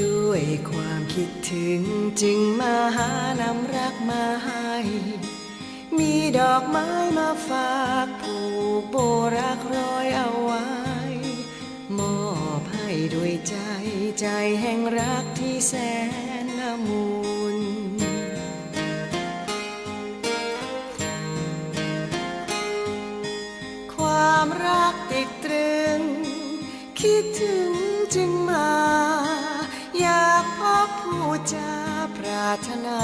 ด้วยความคิดถึงจึงมาหานำรักมาให้ มีดอกไม้มาฝากผูกโบรักร้อยเอาไว้ มอบให้ด้วยใจใจแห่งรักที่แสนละมุนความรักติดตรึง คิดถึงจึงมา จาปรารถนา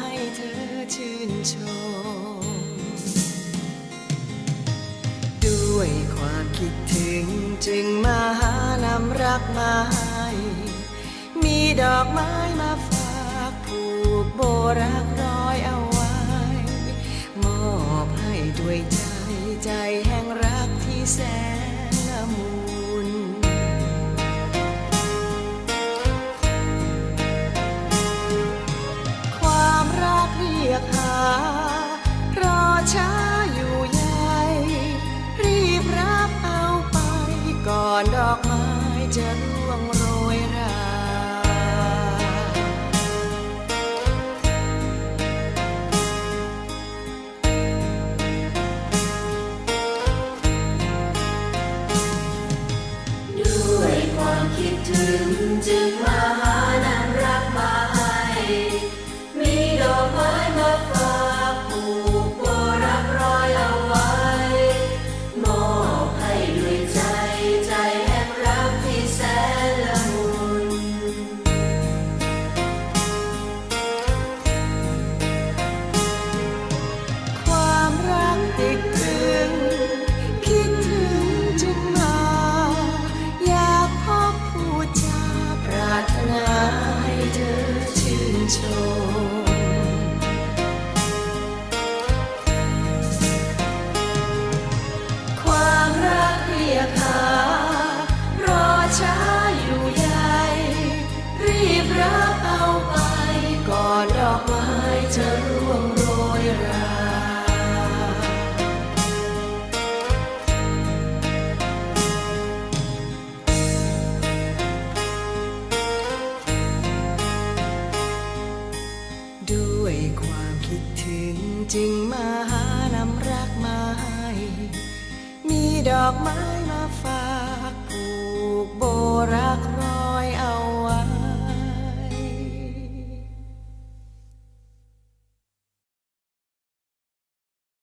ให้เธอชื่นชม ด้วยความคิดถึงจึงมาหานำรักมาให้มีดอกไม้มาฝากผูกโบรักร้อยเอาไว้ มอบให้ด้วยใจใจแห่งรักที่แสน ม้ ความคิดถึงจึงมาหานำรักมาให้ มีดอกไม้มาฝากผูกโบรักรอ